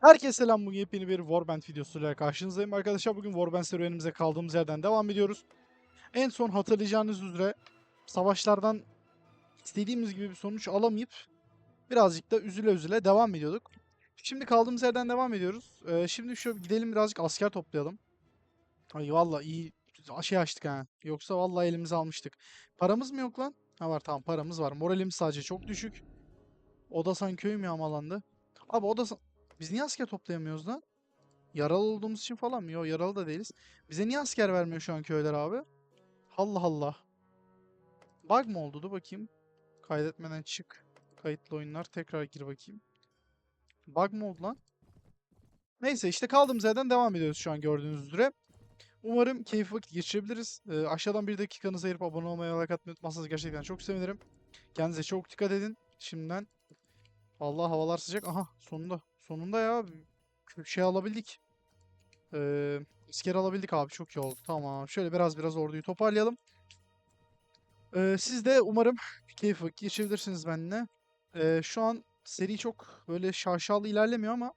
Herkese selam bugün yepyeni bir Warband videosuyla karşınızdayım arkadaşlar. Bugün Warband serüvenimize kaldığımız yerden devam ediyoruz. En son hatırlayacağınız üzere savaşlardan istediğimiz gibi bir sonuç alamayıp birazcık da üzüle üzüle devam ediyorduk. Şimdi kaldığımız yerden devam ediyoruz. Ee, şimdi şöyle gidelim birazcık asker toplayalım. Ay valla iyi şey açtık ha. Yoksa vallahi elimize almıştık. Paramız mı yok lan? Ha var tamam paramız var. Moralimiz sadece çok düşük. Odasan köy mü yağmalandı? Abi Odasan... Biz niye asker toplayamıyoruz lan? Yaralı olduğumuz için falan mı? Yok yaralı da değiliz. Bize niye asker vermiyor şu an köyler abi? Allah Allah. Bug mı oldu? Dur bakayım. Kaydetmeden çık. Kayıtlı oyunlar. Tekrar gir bakayım. Bug mı oldu lan? Neyse işte kaldığımız yerden devam ediyoruz şu an gördüğünüz üzere. Umarım keyif vakit geçirebiliriz. Ee, aşağıdan bir dakikanızı ayırıp abone olmayı, like atmayı unutmazsanız gerçekten çok sevinirim. Kendinize çok dikkat edin. Şimdiden Allah havalar sıcak. Aha sonunda. Sonunda ya. Şey alabildik. Ee, isker alabildik abi. Çok iyi oldu. Tamam. Şöyle biraz biraz orduyu toparlayalım. Ee, siz de umarım keyif vakit geçirebilirsiniz benimle. Ee, şu an seri çok böyle şaşalı ilerlemiyor ama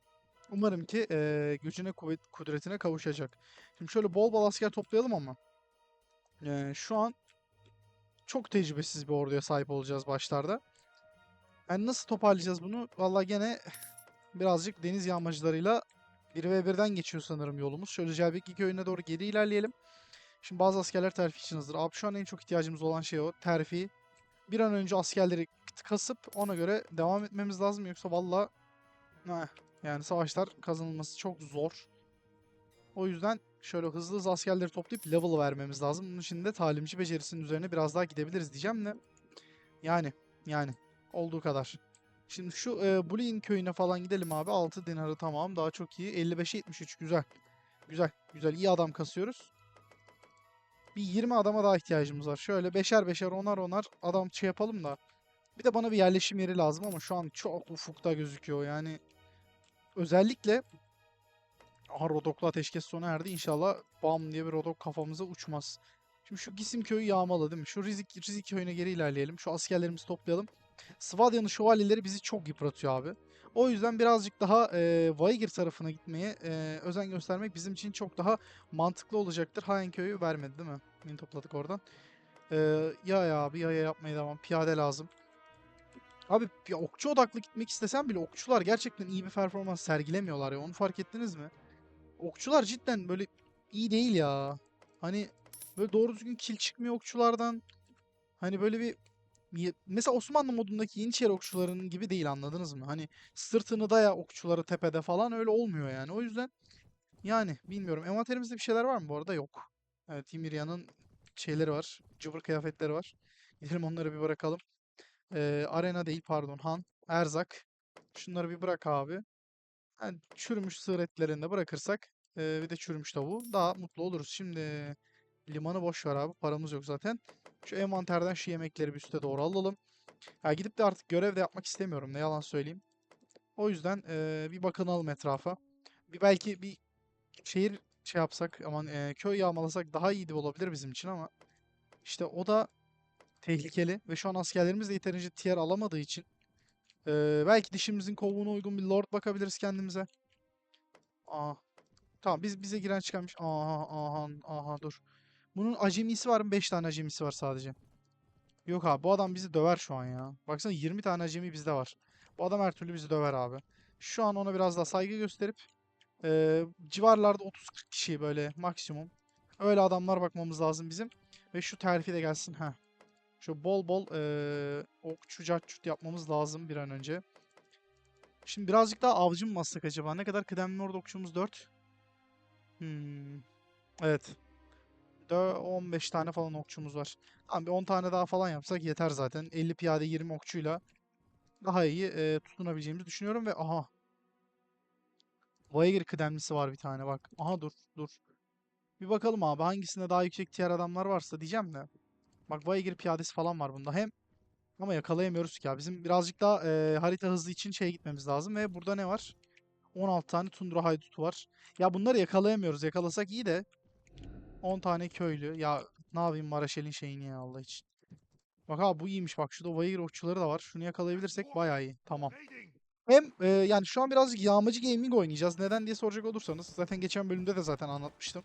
umarım ki ee, gücüne kuvvet kudretine kavuşacak. Şimdi şöyle bol bol asker toplayalım ama. Ee, şu an çok tecrübesiz bir orduya sahip olacağız başlarda. Yani nasıl toparlayacağız bunu? Vallahi gene birazcık deniz yağmacılarıyla 1v1'den geçiyor sanırım yolumuz. Şöyle Celbekli köyüne doğru geri ilerleyelim. Şimdi bazı askerler terfi için hazır. Abi şu an en çok ihtiyacımız olan şey o. Terfi. Bir an önce askerleri kasıp ona göre devam etmemiz lazım. Yoksa valla yani savaşlar kazanılması çok zor. O yüzden şöyle hızlı hızlı askerleri toplayıp level vermemiz lazım. Bunun için de talimci becerisinin üzerine biraz daha gidebiliriz diyeceğim de. Yani yani olduğu kadar. Şimdi şu e, Bulin köyüne falan gidelim abi. 6 dinarı tamam. Daha çok iyi. 55'e 73 güzel. Güzel. Güzel. iyi adam kasıyoruz. Bir 20 adama daha ihtiyacımız var. Şöyle beşer beşer onar onar adam şey yapalım da. Bir de bana bir yerleşim yeri lazım ama şu an çok ufukta gözüküyor. Yani özellikle Aha Rodok'la ateşkes sona erdi. İnşallah bam diye bir Rodok kafamıza uçmaz. Şimdi şu Gisim köyü yağmalı değil mi? Şu Rizik, Rizik köyüne geri ilerleyelim. Şu askerlerimizi toplayalım. Svadya'nın şövalyeleri bizi çok yıpratıyor abi. O yüzden birazcık daha e, Vaygir tarafına gitmeye e, özen göstermek bizim için çok daha mantıklı olacaktır. Hain köyü vermedi değil mi? Beni topladık oradan. E, ya ya abi ya ya yapmaya devam. Piyade lazım. Abi ya okçu odaklı gitmek istesem bile okçular gerçekten iyi bir performans sergilemiyorlar ya. Onu fark ettiniz mi? Okçular cidden böyle iyi değil ya. Hani böyle doğru düzgün kill çıkmıyor okçulardan. Hani böyle bir mesela Osmanlı modundaki Yeniçeri okçularının gibi değil anladınız mı? Hani sırtını daya okçuları tepede falan öyle olmuyor yani. O yüzden yani bilmiyorum. Envanterimizde bir şeyler var mı bu arada? Yok. Evet Ymiryan'ın şeyleri var. Cıvır kıyafetleri var. Gidelim onları bir bırakalım. Ee, arena değil pardon Han. Erzak. Şunları bir bırak abi. Yani çürümüş sığır etlerini de bırakırsak ee, bir de çürümüş tavuğu daha mutlu oluruz. Şimdi limanı boş ver abi. Paramız yok zaten. Şu envanterden şu yemekleri bir üste doğru alalım. Ya gidip de artık görev de yapmak istemiyorum. Ne yalan söyleyeyim. O yüzden eee, bir bakınalım etrafa. Bir belki bir şehir şey yapsak aman eee, köy yağmalasak daha iyi olabilir bizim için ama işte o da tehlikeli ve şu an askerlerimiz de yeterince tier alamadığı için eee, belki dişimizin kovuğuna uygun bir lord bakabiliriz kendimize. Aa, tamam biz bize giren çıkarmış. Aha aha aha dur. Bunun acemisi var mı? 5 tane acemisi var sadece. Yok abi bu adam bizi döver şu an ya. Baksana 20 tane acemi bizde var. Bu adam her türlü bizi döver abi. Şu an ona biraz daha saygı gösterip eee, civarlarda 30-40 kişi böyle maksimum. Öyle adamlar bakmamız lazım bizim. Ve şu terfi de gelsin. ha. Şu bol bol eee okçu carçurt yapmamız lazım bir an önce. Şimdi birazcık daha avcı mı bassak acaba? Ne kadar kıdemli orada okçumuz 4. Hmm. Evet. Dö- 15 tane falan okçumuz var. Tamam bir 10 tane daha falan yapsak yeter zaten. 50 piyade 20 okçuyla daha iyi e, tutunabileceğimizi düşünüyorum ve aha. Voyager kıdemlisi var bir tane bak. Aha dur dur. Bir bakalım abi hangisinde daha yüksek tier adamlar varsa diyeceğim de. Bak Voyager piyadesi falan var bunda. Hem ama yakalayamıyoruz ki ya. Bizim birazcık daha e, harita hızlı için şeye gitmemiz lazım ve burada ne var? 16 tane tundra haydutu var. Ya bunları yakalayamıyoruz. Yakalasak iyi de 10 tane köylü. Ya ne yapayım Maraşel'in şeyini ya Allah için. Bak abi bu iyiymiş bak. Şurada Vaygir okçuları da var. Şunu yakalayabilirsek bayağı iyi. Tamam. Hem e, yani şu an birazcık yağmacı gaming oynayacağız. Neden diye soracak olursanız zaten geçen bölümde de zaten anlatmıştım.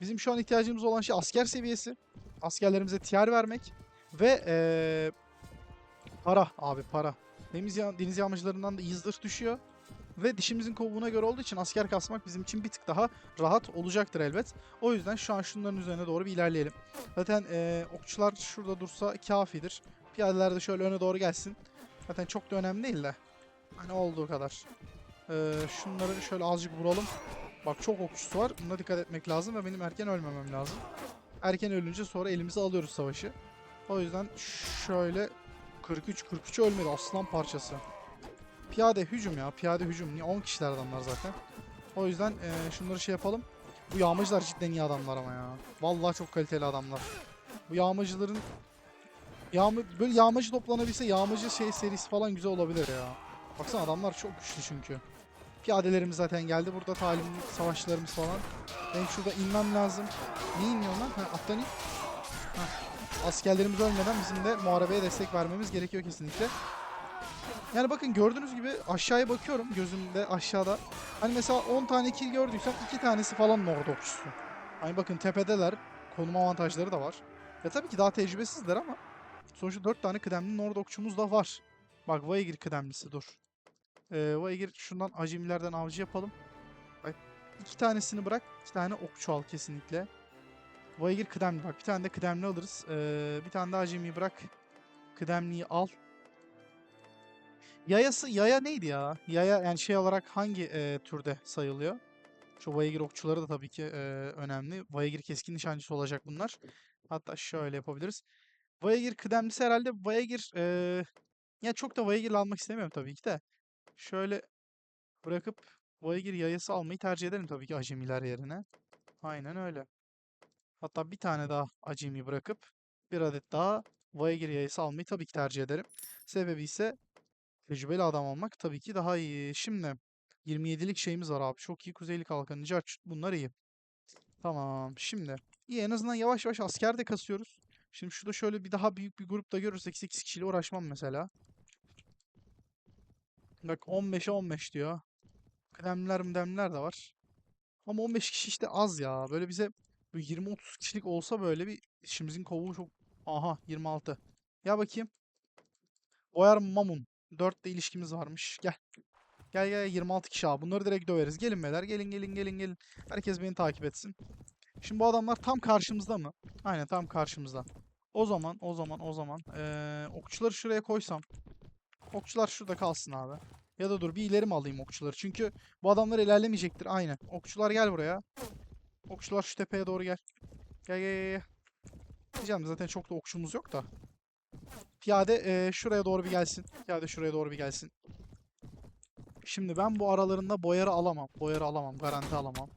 Bizim şu an ihtiyacımız olan şey asker seviyesi. Askerlerimize tier vermek ve e, para abi para. Deniz, ya- deniz yağmacılarından da iyi düşüyor. Ve dişimizin kovuğuna göre olduğu için asker kasmak bizim için bir tık daha rahat olacaktır elbet. O yüzden şu an şunların üzerine doğru bir ilerleyelim. Zaten e, okçular şurada dursa kafidir. Piyadeler de şöyle öne doğru gelsin. Zaten çok da önemli değil de. Hani olduğu kadar. Ee, şunları şöyle azıcık vuralım. Bak çok okçusu var. Buna dikkat etmek lazım ve benim erken ölmemem lazım. Erken ölünce sonra elimize alıyoruz savaşı. O yüzden şöyle 43 43 ölmedi aslan parçası. Piyade hücum ya. Piyade hücum. Niye 10 kişiler adamlar zaten. O yüzden e, şunları şey yapalım. Bu yağmacılar cidden iyi adamlar ama ya. Vallahi çok kaliteli adamlar. Bu yağmacıların Yağma, böyle yağmacı toplanabilse yağmacı şey serisi falan güzel olabilir ya. Baksana adamlar çok güçlü çünkü. Piyadelerimiz zaten geldi. Burada talimli savaşçılarımız falan. Benim şurada inmem lazım. Niye inmiyorum lan? Ha, attan in. Askerlerimiz ölmeden bizim de muharebeye destek vermemiz gerekiyor kesinlikle. Yani bakın gördüğünüz gibi aşağıya bakıyorum gözümde aşağıda. Hani mesela 10 tane kill gördüysem 2 tanesi falan Nord okçusu. Hani bakın tepedeler. Konum avantajları da var. Ya tabii ki daha tecrübesizler ama Sonuçta 4 tane kıdemli Nord okçumuz da var. Bak Vaygir kıdemlisi dur. Ee, Vaygir şundan acemilerden avcı yapalım. Bak iki tanesini bırak. iki tane okçu al kesinlikle. Vaygir kıdemli bak bir tane de kıdemli alırız. Ee, bir tane de acemi bırak. Kıdemliyi al. Yayası yaya neydi ya? Yaya yani şey olarak hangi e, türde sayılıyor? Şu Vaygir okçuları da tabii ki e, önemli. Vaygir keskin nişancısı olacak bunlar. Hatta şöyle yapabiliriz. Voyager kıdemlisi herhalde Voyager eee ya çok da Voyager'la almak istemiyorum tabii ki de. Şöyle bırakıp Voyager yayası almayı tercih ederim tabii ki acemiler yerine. Aynen öyle. Hatta bir tane daha acemi bırakıp bir adet daha Voyager yayası almayı tabii ki tercih ederim. Sebebi ise tecrübeli adam olmak tabii ki daha iyi. Şimdi 27'lik şeyimiz var abi. Çok iyi. Kuzeylik halkanı, Carçut bunlar iyi. Tamam. Şimdi iyi en azından yavaş yavaş asker de kasıyoruz. Şimdi şurada şöyle bir daha büyük bir grupta görürsek 8 kişiyle uğraşmam mesela. Bak 15'e 15 diyor. Kıdemliler müdemliler de var. Ama 15 kişi işte az ya. Böyle bize 20-30 kişilik olsa böyle bir işimizin kovuğu çok... Aha 26. Ya bakayım. Boyar Mamun. 4 de ilişkimiz varmış. Gel. Gel gel 26 kişi abi. Bunları direkt döveriz. Gelin beyler. Gelin gelin gelin gelin. Herkes beni takip etsin. Şimdi bu adamlar tam karşımızda mı? Aynen tam karşımızda. O zaman, o zaman, o zaman eee, okçuları şuraya koysam. Okçular şurada kalsın abi. Ya da dur bir ileri mi alayım okçuları? Çünkü bu adamlar ilerlemeyecektir. Aynen. Okçular gel buraya. Okçular şu tepeye doğru. Gel gel gel. gel. Diyeceğim zaten çok da okçumuz yok da. Piyade eee, şuraya doğru bir gelsin. Piyade şuraya doğru bir gelsin. Şimdi ben bu aralarında boyarı alamam. Boyarı alamam. Garanti alamam.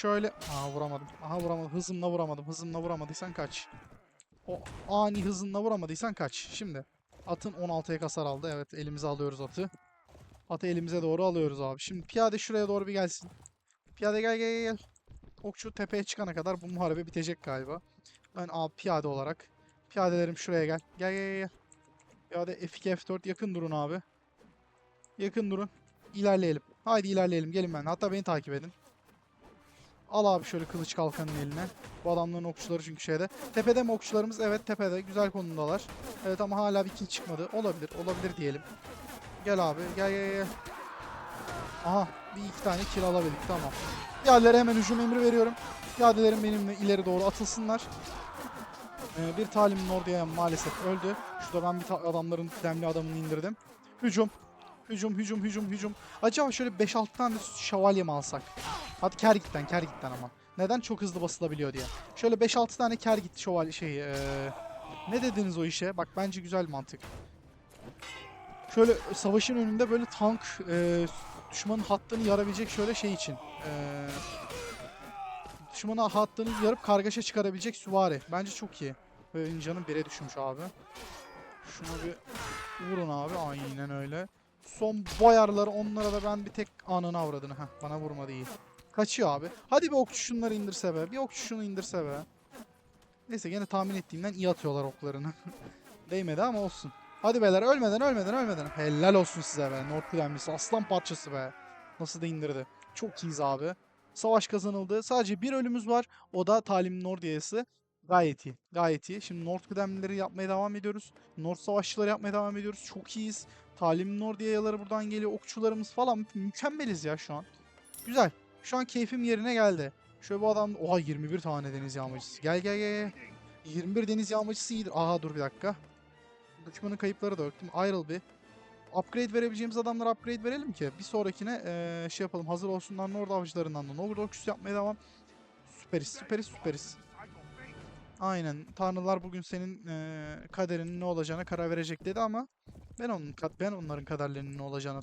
Şöyle... Aa vuramadım. Aha vuramadım. Hızımla vuramadım. Hızımla vuramadıysan kaç. O ani hızınla vuramadıysan kaç. Şimdi. Atın 16'ya kasar aldı. Evet elimize alıyoruz atı. Atı elimize doğru alıyoruz abi. Şimdi piyade şuraya doğru bir gelsin. Piyade gel gel. gel. Okçu tepeye çıkana kadar bu muharebe bitecek galiba. Ben abi piyade olarak. Piyadelerim şuraya gel. Gel gel gel. Piyade F2 F4 yakın durun abi. Yakın durun. İlerleyelim. Haydi ilerleyelim. Gelin ben. Hatta beni takip edin. Al abi şöyle kılıç kalkanın eline. Bu adamların okçuları çünkü şeyde. Tepede mi okçularımız? Evet tepede. Güzel konumdalar. Evet ama hala bir kill çıkmadı. Olabilir. Olabilir diyelim. Gel abi. Gel gel gel. Aha. Bir iki tane kill alabildik. Tamam. Piyadelere hemen hücum emri veriyorum. Piyadelerim benimle ileri doğru atılsınlar. Ee, bir talimin orduya maalesef öldü. Şurada ben bir adamların kıdemli adamını indirdim. Hücum. Hücum, hücum, hücum, hücum. Acaba şöyle 5-6 tane şövalye mi alsak? Hadi Kergit'ten, Kergit'ten ama. Neden? Çok hızlı basılabiliyor diye. Şöyle 5-6 tane Kergit şövalye şey... eee, ne dediniz o işe? Bak bence güzel mantık. Şöyle savaşın önünde böyle tank eee, düşmanın hattını yarabilecek şöyle şey için. Eee düşmanın hattını yarıp kargaşa çıkarabilecek süvari. Bence çok iyi. Ve benim canım 1'e düşmüş abi. Şuna bir vurun abi. Aynen öyle. Son boyarları onlara da ben bir tek anını avradını. Heh, bana vurmadı iyi. Kaçıyor abi. Hadi bir okçu şunları indirse be. Bir okçu şunu indirse be. Neyse gene tahmin ettiğimden iyi atıyorlar oklarını. Değmedi ama olsun. Hadi beyler ölmeden ölmeden ölmeden. Helal olsun size be. North Klemlisi aslan parçası be. Nasıl da indirdi. Çok iyiyiz abi. Savaş kazanıldı. Sadece bir ölümümüz var. O da Talim Nordia'sı. Gayet iyi. Gayet iyi. Şimdi North Klemlileri yapmaya devam ediyoruz. North Savaşçıları yapmaya devam ediyoruz. Çok iyiyiz. Talim Nordia'yaları buradan geliyor. Okçularımız falan. Mükemmeliz ya şu an. Güzel. Şu an keyfim yerine geldi. Şöyle bu adam... Oha 21 tane deniz yağmacısı. Gel gel. gel. 21 deniz yağmacısı iyidir. Aha dur bir dakika. Düşmanın kayıpları da öktüm. Ayrıl bir. Upgrade verebileceğimiz adamlara upgrade verelim ki bir sonrakine eee, şey yapalım. Hazır olsunlar Nord avcılarından da Nord okçusu yapmaya devam. Süperiz, süperiz, süperiz. Aynen. Tanrılar bugün senin eee, kaderinin ne olacağına karar verecek dedi ama ben onun ben onların kaderlerinin ne olacağına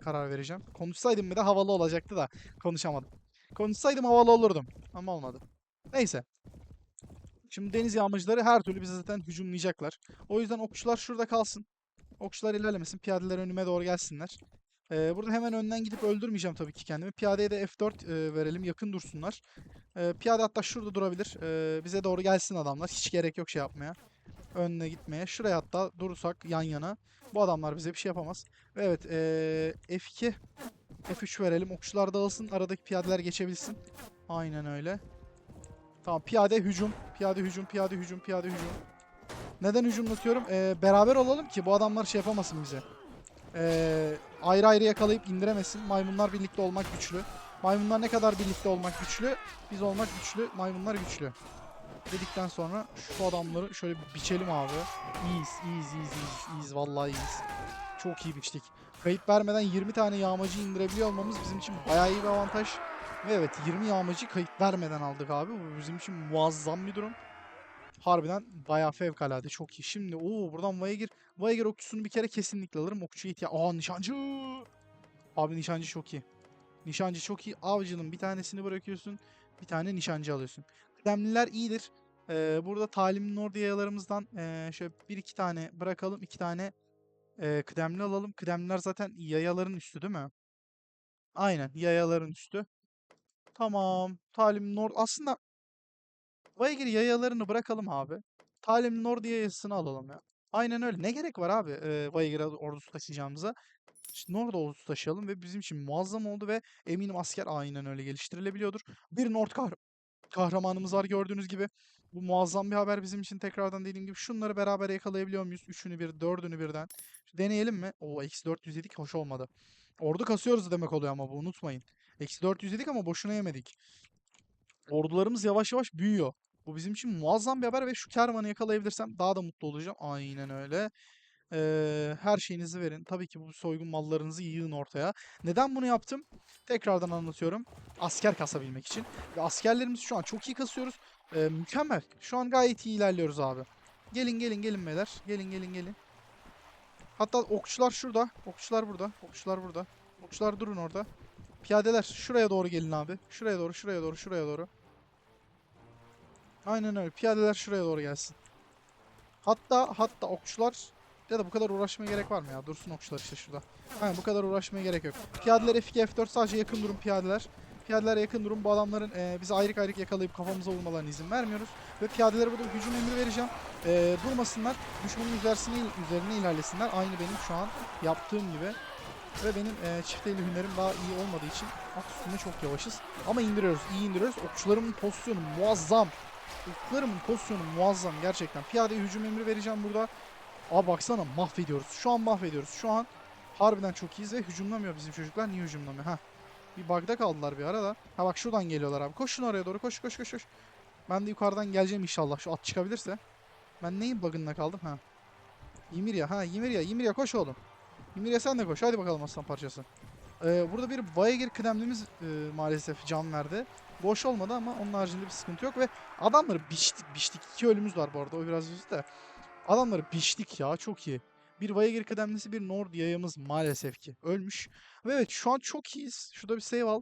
karar vereceğim. Konuşsaydım bir de havalı olacaktı da konuşamadım. Konuşsaydım havalı olurdum ama olmadı. Neyse. Şimdi deniz yağmacıları her türlü bizi zaten hücumlayacaklar. O yüzden okçular şurada kalsın. Okçular ilerlemesin. Piyadeler önüme doğru gelsinler. Ee, burada hemen önden gidip öldürmeyeceğim tabii ki kendimi. Piyadeye de F4 e, verelim. Yakın dursunlar. Ee, piyade hatta şurada durabilir. Ee, bize doğru gelsin adamlar. Hiç gerek yok şey yapmaya. Önüne gitmeye. Şuraya hatta durursak yan yana. Bu adamlar bize bir şey yapamaz. Ve evet ee, F2 F3 verelim. Okçular dağılsın. Aradaki piyadeler geçebilsin. Aynen öyle. Tamam piyade hücum. Piyade hücum. Piyade hücum. Piyade hücum. Neden hücumlatıyorum? Ee, beraber olalım ki bu adamlar şey yapamasın bize. Ee, ayrı ayrı yakalayıp indiremesin. Maymunlar birlikte olmak güçlü. Maymunlar ne kadar birlikte olmak güçlü, biz olmak güçlü, maymunlar güçlü. Dedikten sonra şu adamları şöyle bir biçelim abi. İyiyiz, iyiyiz, iyiyiz, iyiyiz, iyiyiz. Vallahi iyiyiz. Çok iyi biçtik. Kayıp vermeden 20 tane yağmacı indirebiliyor olmamız bizim için bayağı iyi bir avantaj. Ve evet 20 yağmacı kayıp vermeden aldık abi. Bu bizim için muazzam bir durum. Harbiden bayağı fevkalade çok iyi. Şimdi o buradan Vaygir Vaygir okçusunu bir kere kesinlikle alırım. Okçuya ihtiyaç. Aa nişancı. Abi nişancı çok iyi. Nişancı çok iyi. Avcının bir tanesini bırakıyorsun. Bir tane nişancı alıyorsun. Kıdemliler iyidir. Ee, burada talimli Nordiyalarımızdan ee, şöyle bir iki tane bırakalım. iki tane ee, kıdemli alalım. Kıdemliler zaten yayaların üstü değil mi? Aynen yayaların üstü. Tamam. Talim Nord aslında Vaygir yayalarını bırakalım abi. Talim Nord yayasını alalım ya. Aynen öyle. Ne gerek var abi e, Vaygir ordusu taşıyacağımıza? İşte Nord ordusu taşıyalım ve bizim için muazzam oldu ve eminim asker aynen öyle geliştirilebiliyordur. Bir Nord kahr- kahramanımız var gördüğünüz gibi. Bu muazzam bir haber bizim için tekrardan dediğim gibi. Şunları beraber yakalayabiliyor muyuz? Üçünü bir, dördünü birden. Deneyelim mi? Oo eksi 400 yedik hoş olmadı. Ordu kasıyoruz demek oluyor ama bu unutmayın. Eksi 400 yedik ama boşuna yemedik. Ordularımız yavaş yavaş büyüyor. Bu bizim için muazzam bir haber ve şu kervanı yakalayabilirsem daha da mutlu olacağım. Aynen öyle. Ee, her şeyinizi verin. Tabii ki bu soygun mallarınızı yığın ortaya. Neden bunu yaptım? Tekrardan anlatıyorum. Asker kasabilmek için. Ve askerlerimizi şu an çok iyi kasıyoruz. Ee, mükemmel. Şu an gayet iyi ilerliyoruz abi. Gelin gelin gelin beyler. Gelin gelin gelin. Hatta okçular şurada. Okçular burada. Okçular burada. Okçular durun orada. Piyadeler şuraya doğru gelin abi. Şuraya doğru, şuraya doğru, şuraya doğru. Aynen öyle. Piyadeler şuraya doğru gelsin. Hatta hatta okçular ya da bu kadar uğraşmaya gerek var mı ya? Dursun okçular işte şurada. Aynen bu kadar uğraşmaya gerek yok. Piyadeler F2 F4 sadece yakın durum piyadeler. Piyadeler yakın durum. Bu adamların e, bizi ayrık ayrık yakalayıp kafamıza vurmalarına izin vermiyoruz. Ve piyadelere burada hücum emri vereceğim. E, durmasınlar. Düşmanın üzerine, üzerine ilerlesinler. Aynı benim şu an yaptığım gibi. Ve benim e, çift eli hünerim daha iyi olmadığı için at üstünde çok yavaşız. Ama indiriyoruz. iyi indiriyoruz. Okçularımın pozisyonu muazzam. Okçularımın pozisyonu muazzam gerçekten. Piyadeye hücum emri vereceğim burada. Aa baksana mahvediyoruz. Şu an mahvediyoruz. Şu an harbiden çok iyiyiz ve hücumlamıyor bizim çocuklar. Niye hücumlamıyor? Ha. Bir bug'da kaldılar bir arada. Ha bak şuradan geliyorlar abi. Koşun oraya doğru. Koş koş koş koş. Ben de yukarıdan geleceğim inşallah. Şu at çıkabilirse. Ben neyin bug'ında kaldım? Ha. Ymirya. Ha Ymirya. Ymirya koş oğlum. Ymirya sen de koş. Hadi bakalım aslan parçası. Ee, burada bir Vaygir kıdemlimiz e, maalesef can verdi. Boş olmadı ama onun haricinde bir sıkıntı yok ve adamları biçtik biçtik. İki ölümümüz var bu arada o biraz üzdü de. Adamları biçtik ya çok iyi. Bir Vaygir kıdemlisi bir Nord yayımız maalesef ki ölmüş. Ve evet şu an çok iyiyiz. Şurada bir save al.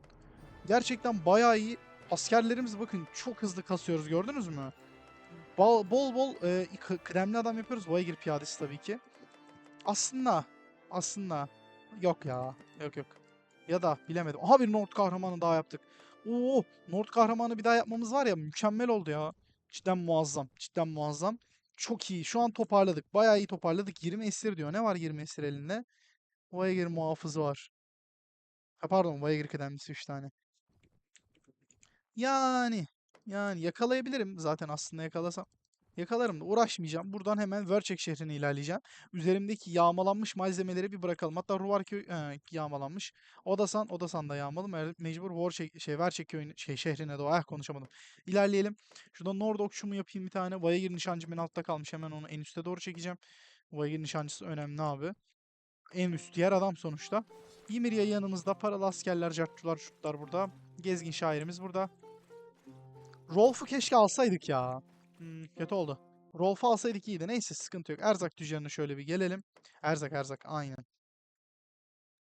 Gerçekten bayağı iyi. Askerlerimiz bakın çok hızlı kasıyoruz gördünüz mü? Bol bol, bol e, kı- kıdemli adam yapıyoruz. Vaygir piyadesi tabii ki. Aslında aslında yok ya. Yok yok. Ya da bilemedim. Aha bir Nord kahramanı daha yaptık. Oo, Nord kahramanı bir daha yapmamız var ya mükemmel oldu ya. Cidden muazzam. Cidden muazzam. Çok iyi. Şu an toparladık. Bayağı iyi toparladık. 20 esir diyor. Ne var 20 esir elinde? Voyager muhafızı var. Ha pardon Voyager kıdemlisi 3 tane. Yani yani yakalayabilirim zaten aslında yakalasam. Yakalarım da uğraşmayacağım. Buradan hemen Verçek şehrine ilerleyeceğim. Üzerimdeki yağmalanmış malzemeleri bir bırakalım. Hatta Ruvarköy e, yağmalanmış. Odasan, Odasan da yağmalı. Me- Mecbur Vorçek, şey, Verçek köyüne, şey, şehrine doğru. Ah konuşamadım. İlerleyelim. Şurada Nord okçumu yapayım bir tane. Vayagir nişancım en altta kalmış. Hemen onu en üste doğru çekeceğim. Vayagir nişancısı önemli abi. En üst yer adam sonuçta. Ymirya yanımızda. Paralı askerler, cartçular, şutlar burada. Gezgin şairimiz burada. Rolf'u keşke alsaydık ya. Hmm, kötü oldu. Rolf'u alsaydık iyiydi. Neyse sıkıntı yok. Erzak tüccarına şöyle bir gelelim. Erzak erzak aynen.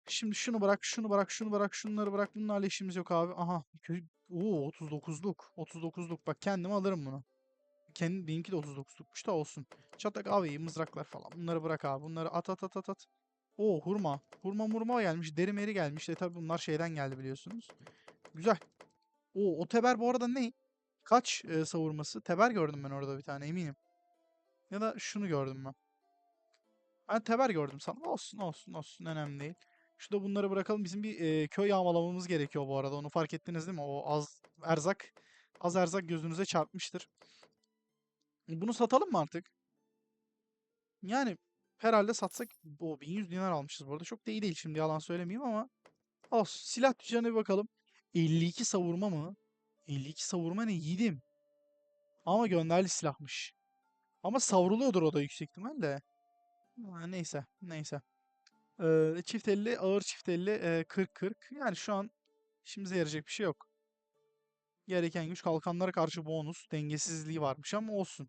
Şimdi şunu bırak, şunu bırak, şunu bırak, şunları bırak. Bunlarla işimiz yok abi. Aha. Oo 39'luk. 39'luk. Bak kendime alırım bunu. Kendi benimki de 39'lukmuş da olsun. Çatak abi mızraklar falan. Bunları bırak abi. Bunları at at at at at. Oo hurma. Hurma murma gelmiş. Deri meri gelmiş. E tabi bunlar şeyden geldi biliyorsunuz. Güzel. Oo o teber bu arada ne? Kaç e, savurması? Teber gördüm ben orada bir tane eminim. Ya da şunu gördüm ben. Ben teber gördüm sanırım. Olsun olsun olsun önemli değil. Şurada bunları bırakalım. Bizim bir e, köy yağmalamamız gerekiyor bu arada. Onu fark ettiniz değil mi? O az erzak. Az erzak gözünüze çarpmıştır. Bunu satalım mı artık? Yani herhalde satsak o 1100 dinar almışız bu arada. Çok da iyi değil şimdi yalan söylemeyeyim ama olsun. Silah tüccarına bir bakalım. 52 savurma mı? 52 savurma ne yiğidim. Ama gönderli silahmış. Ama savruluyordur o da yüksek ihtimalle. Ha, neyse, neyse. Ee, çift elli, ağır çift elli, e, 40-40. Yani şu an işimize yarayacak bir şey yok. Gereken güç kalkanlara karşı bonus. Dengesizliği varmış ama olsun.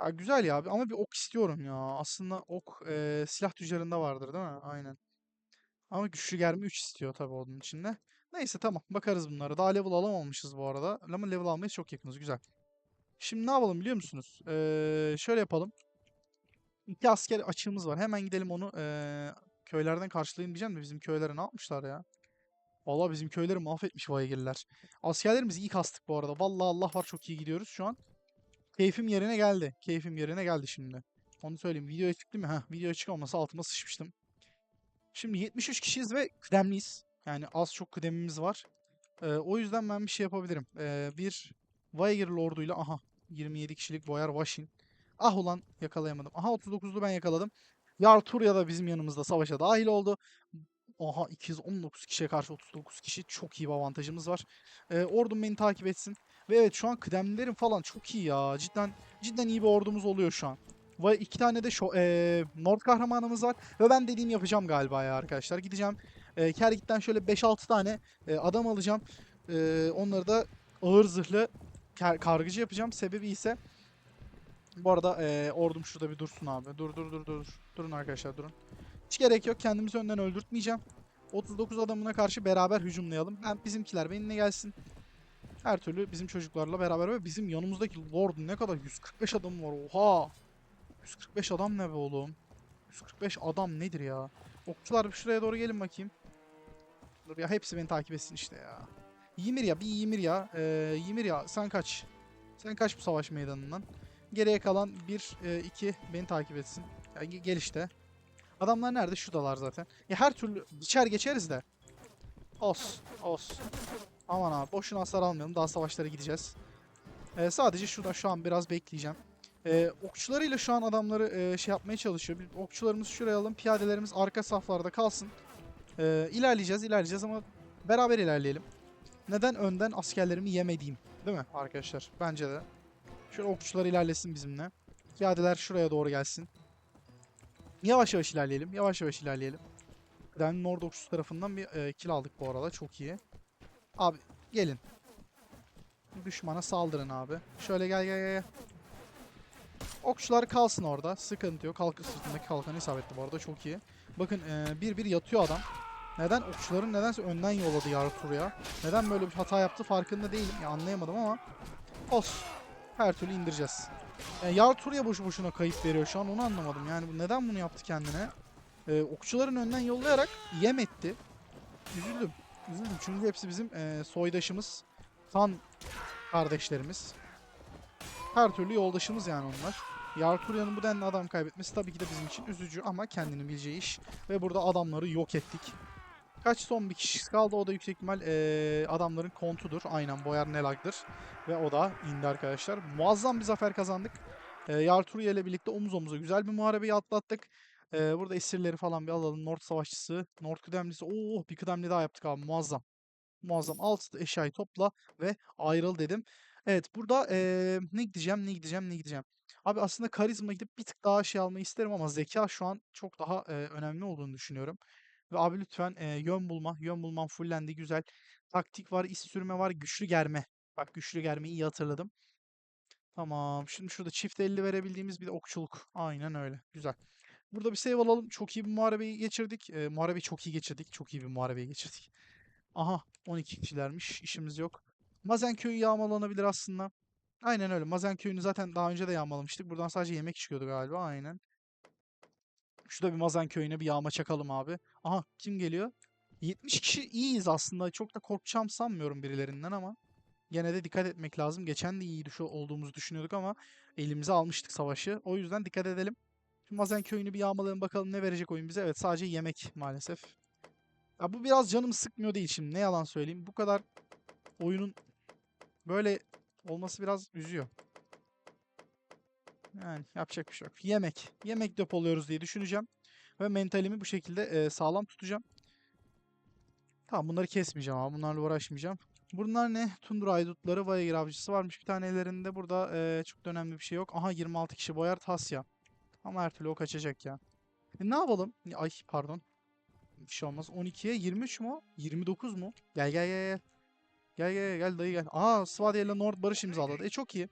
Ya güzel ya ama bir ok istiyorum ya. Aslında ok e, silah tüccarında vardır değil mi? Aynen. Ama güçlü germe 3 istiyor tabii onun içinde. Neyse tamam bakarız bunlara. Daha level alamamışız bu arada. Ama level almaya çok yakınız. Güzel. Şimdi ne yapalım biliyor musunuz? Ee, şöyle yapalım. İki asker açığımız var. Hemen gidelim onu ee, köylerden karşılayın diyeceğim de bizim köylere ne yapmışlar ya? Vallahi bizim köyleri mahvetmiş Vaygirler. Askerlerimiz iyi kastık bu arada. Vallahi Allah var çok iyi gidiyoruz şu an. Keyfim yerine geldi. Keyfim yerine geldi şimdi. Onu söyleyeyim. Videoya çıktı mı? Heh, videoya çıkmaması altıma sıçmıştım. Şimdi 73 kişiyiz ve kıdemliyiz. Yani az çok kıdemimiz var. Ee, o yüzden ben bir şey yapabilirim. Ee, bir Vaygir Lord'uyla aha 27 kişilik Boyar Vashin. Ah ulan yakalayamadım. Aha 39'lu ben yakaladım. Yartur ya da bizim yanımızda savaşa dahil oldu. Aha 219 kişiye karşı 39 kişi. Çok iyi bir avantajımız var. Ee, ordum beni takip etsin. Ve evet şu an kıdemlilerim falan çok iyi ya. Cidden cidden iyi bir ordumuz oluyor şu an. Ve iki tane de şu eee Nord kahramanımız var. Ve ben dediğim yapacağım galiba ya arkadaşlar. Gideceğim. E, Kergit'ten şöyle 5-6 tane e, adam alacağım. E, onları da ağır zırhlı kar- kargıcı yapacağım. Sebebi ise bu arada e, ordum şurada bir dursun abi. Dur dur dur dur. Durun arkadaşlar durun. Hiç gerek yok. Kendimizi önden öldürtmeyeceğim. 39 adamına karşı beraber hücumlayalım. Ben bizimkiler benimle gelsin. Her türlü bizim çocuklarla beraber ve bizim yanımızdaki Lord ne kadar 145 adam var. Oha! 145 adam ne be oğlum? 145 adam nedir ya? Okçular bir şuraya doğru gelin bakayım. Dur ya hepsi beni takip etsin işte ya. Ymir ya bir Ymir ya. Ee, Ymir ya sen kaç. Sen kaç bu savaş meydanından. Geriye kalan 1, 2 beni takip etsin. Ya, ge- gel işte. Adamlar nerede? Şuradalar zaten. Ya her türlü içer geçeriz de. Olsun. Olsun. Aman abi boşuna hasar almayalım. Daha savaşlara gideceğiz. Ee, sadece şurada şu an biraz bekleyeceğim. Ee, okçularıyla şu an adamları e, şey yapmaya çalışıyor. Okçularımız şuraya alalım. Piyadelerimiz arka saflarda kalsın. Ee, ilerleyeceğiz, ilerleyeceğiz ama beraber ilerleyelim. Neden önden askerlerimi yemediğim, değil mi arkadaşlar? Bence de. Şöyle okçular ilerlesin bizimle. Piyadeler şuraya doğru gelsin. Yavaş yavaş ilerleyelim, yavaş yavaş ilerleyelim. Ben Nord okçusu tarafından bir e, kill aldık bu arada, çok iyi. Abi gelin. Düşmana saldırın abi. Şöyle gel gel gel. Okçular kalsın orada. Sıkıntı yok. Kalk sırtındaki kalkanı isabetli bu arada. Çok iyi. Bakın eee, bir bir yatıyor adam. Neden? Okçuların nedense önden yolladı Yartur'a. Neden böyle bir hata yaptı farkında değilim. Ya anlayamadım ama. Olsun. Her türlü indireceğiz. Yani Yartur'a boşu boşuna kayıp veriyor şu an. Onu anlamadım. Yani neden bunu yaptı kendine? Eee, okçuların önden yollayarak yem etti. Üzüldüm. Üzüldüm. Çünkü hepsi bizim eee, soydaşımız. Kan kardeşlerimiz. Her türlü yoldaşımız yani onlar. Yarturya'nın bu denli adam kaybetmesi tabii ki de bizim için üzücü ama kendini bileceği iş. Ve burada adamları yok ettik. Kaç son bir kişi kaldı o da yüksek ihtimal eee, adamların kontudur. Aynen Boyar Nelag'dır. Ve o da indi arkadaşlar. Muazzam bir zafer kazandık. Eee Yarturya ile birlikte omuz omuza güzel bir muharebeyi atlattık. Eee, burada esirleri falan bir alalım. North Savaşçısı, North Kıdemlisi. Oo bir kıdemli daha yaptık abi muazzam. Muazzam. Al eşyayı topla ve ayrıl dedim. Evet burada eee, ne gideceğim ne gideceğim ne gideceğim. Abi aslında karizma gidip bir tık daha şey almayı isterim ama zeka şu an çok daha eee, önemli olduğunu düşünüyorum. Ve abi lütfen eee, yön bulma. Yön bulmam fullendi güzel. Taktik var, iz sürme var, güçlü germe. Bak güçlü germeyi iyi hatırladım. Tamam. Şimdi şurada çift elli verebildiğimiz bir de okçuluk. Aynen öyle. Güzel. Burada bir save alalım. Çok iyi bir muharebeyi geçirdik. Eee muharebeyi çok iyi geçirdik. Çok iyi bir muharebeyi geçirdik. Aha 12 kişilermiş. İşimiz yok. Mazen köyü yağmalanabilir aslında. Aynen öyle. Mazen köyünü zaten daha önce de yağmalamıştık. Buradan sadece yemek çıkıyordu galiba. Aynen. Şurada bir Mazen köyüne bir yağma çakalım abi. Aha kim geliyor? 70 kişi iyiyiz aslında. Çok da korkacağım sanmıyorum birilerinden ama. Gene de dikkat etmek lazım. Geçen de iyi düşü olduğumuzu düşünüyorduk ama elimize almıştık savaşı. O yüzden dikkat edelim. Şu Mazen köyünü bir yağmalayalım bakalım ne verecek oyun bize. Evet sadece yemek maalesef. Ya bu biraz canımı sıkmıyor değil şimdi. Ne yalan söyleyeyim. Bu kadar oyunun böyle olması biraz üzüyor. Yani yapacak bir şey yok. Yemek. Yemek depoluyoruz diye düşüneceğim. Ve mentalimi bu şekilde e, sağlam tutacağım. Tamam bunları kesmeyeceğim ama bunlarla uğraşmayacağım. Bunlar ne? Tundra aydutları, Vayagir avcısı varmış bir tane ellerinde. Burada e, çok da önemli bir şey yok. Aha 26 kişi boyar Tasya. Ama her türlü o kaçacak ya. E, ne yapalım? Ya, Ay pardon. Bir şey olmaz. 12'ye 23 mu? 29 mu? Gel gel gel gel. Gel gel gel dayı gel. Aa Svadia ile Nord barış imzaladı. E çok iyi.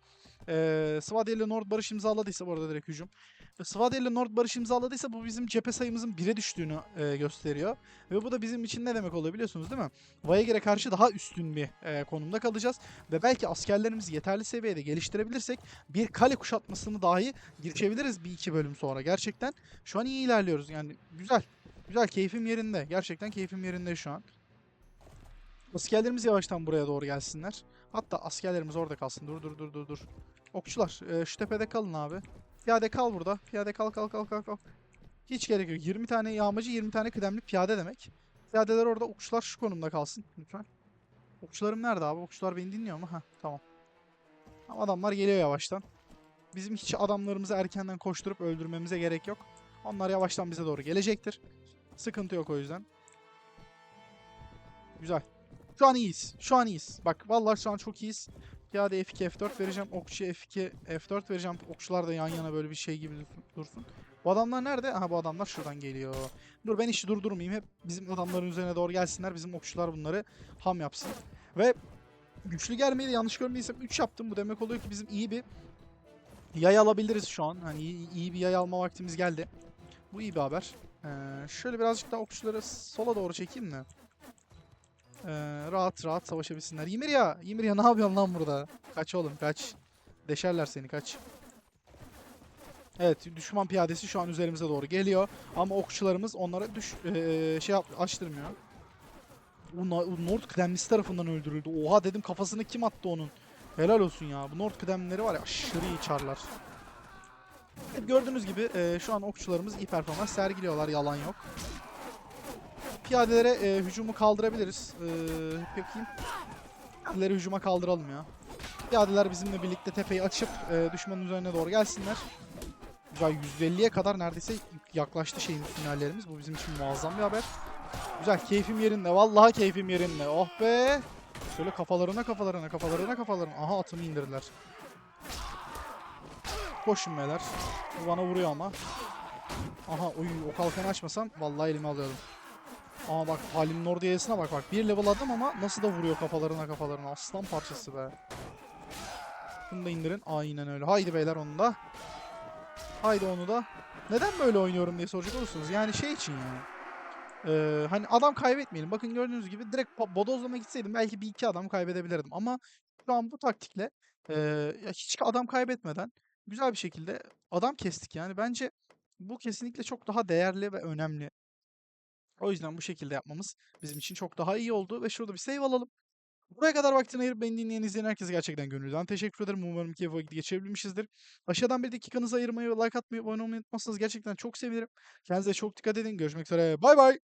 Ee, Svadia ile Nord barış imzaladıysa bu arada direkt hücum. E, Svadia ile Nord barış imzaladıysa bu bizim cephe sayımızın 1'e düştüğünü e, gösteriyor. Ve bu da bizim için ne demek oluyor biliyorsunuz değil mi? Vayager'e karşı daha üstün bir e, konumda kalacağız. Ve belki askerlerimizi yeterli seviyede geliştirebilirsek bir kale kuşatmasını dahi girişebiliriz bir iki bölüm sonra. Gerçekten şu an iyi ilerliyoruz. Yani güzel. Güzel keyfim yerinde. Gerçekten keyfim yerinde şu an. Askerlerimiz yavaştan buraya doğru gelsinler. Hatta askerlerimiz orada kalsın. Dur dur dur dur dur. Okçular e, şu tepede kalın abi. Piyade kal burada. Piyade kal kal kal kal kal. Hiç gerek yok. 20 tane yağmacı 20 tane kıdemli piyade demek. Piyadeler orada okçular şu konumda kalsın lütfen. Okçularım nerede abi? Okçular beni dinliyor mu? Ha tamam. Ama adamlar geliyor yavaştan. Bizim hiç adamlarımızı erkenden koşturup öldürmemize gerek yok. Onlar yavaştan bize doğru gelecektir. Sıkıntı yok o yüzden. Güzel. Şu an iyiyiz. Şu an iyiyiz. Bak vallahi şu an çok iyiyiz. Piyade F2 F4 vereceğim. Okçu F2 F4 vereceğim. Okçular da yan yana böyle bir şey gibi dursun. Bu adamlar nerede? Aha bu adamlar şuradan geliyor. Dur ben işi durdurmayayım. Hep bizim adamların üzerine doğru gelsinler. Bizim okçular bunları ham yapsın. Ve güçlü gelmeyi de yanlış görmediysem 3 yaptım. Bu demek oluyor ki bizim iyi bir yay alabiliriz şu an. Hani iyi, iyi bir yay alma vaktimiz geldi. Bu iyi bir haber. Ee, şöyle birazcık daha okçuları sola doğru çekeyim de. Ee, rahat rahat savaşabilsinler. Ymirya! Ymirya ne yapıyorsun lan burada? Kaç oğlum kaç. Deşerler seni kaç. Evet düşman piyadesi şu an üzerimize doğru geliyor. Ama okçularımız onlara düş ee, şey açtırmıyor. O Nord kıdemlisi tarafından öldürüldü. Oha dedim kafasını kim attı onun? Helal olsun ya. Bu Nord kıdemlileri var ya aşırı iyi çarlar. Evet, gördüğünüz gibi ee, şu an okçularımız iyi performans sergiliyorlar. Yalan yok. Piyadelere e, hücumu kaldırabiliriz. Ee, bakayım. Piyadeleri hücuma kaldıralım ya. Piyadeler bizimle birlikte tepeyi açıp e, düşmanın üzerine doğru gelsinler. Güzel 150'ye kadar neredeyse yaklaştı şeyin finallerimiz. Bu bizim için muazzam bir haber. Güzel keyfim yerinde. Vallahi keyfim yerinde. Oh be. Şöyle kafalarına kafalarına kafalarına kafalarına. Aha atımı indirdiler. Koşun beyler. Bu bana vuruyor ama. Aha oy, o kalkanı açmasam vallahi elime alıyordum. Ama bak Halim'in orada yayasına bak bak. Bir level aldım ama nasıl da vuruyor kafalarına kafalarına. Aslan parçası be. Bunu da indirin. Aynen öyle. Haydi beyler onu da. Haydi onu da. Neden böyle oynuyorum diye soracak olursunuz. Yani şey için yani. Ee, hani adam kaybetmeyelim. Bakın gördüğünüz gibi direkt bodozlama gitseydim belki bir iki adam kaybedebilirdim. Ama şu an bu taktikle ee, ya hiç adam kaybetmeden güzel bir şekilde adam kestik yani. Bence bu kesinlikle çok daha değerli ve önemli. O yüzden bu şekilde yapmamız bizim için çok daha iyi oldu. Ve şurada bir save alalım. Buraya kadar vaktini ayırıp beni dinleyen, izleyen herkese gerçekten gönülden teşekkür ederim. Umarım keyif vakit geçirebilmişizdir. Aşağıdan bir dakikanızı ayırmayı, like atmayı, abone olmayı unutmazsanız gerçekten çok sevinirim. Kendinize çok dikkat edin. Görüşmek üzere. Bay bay.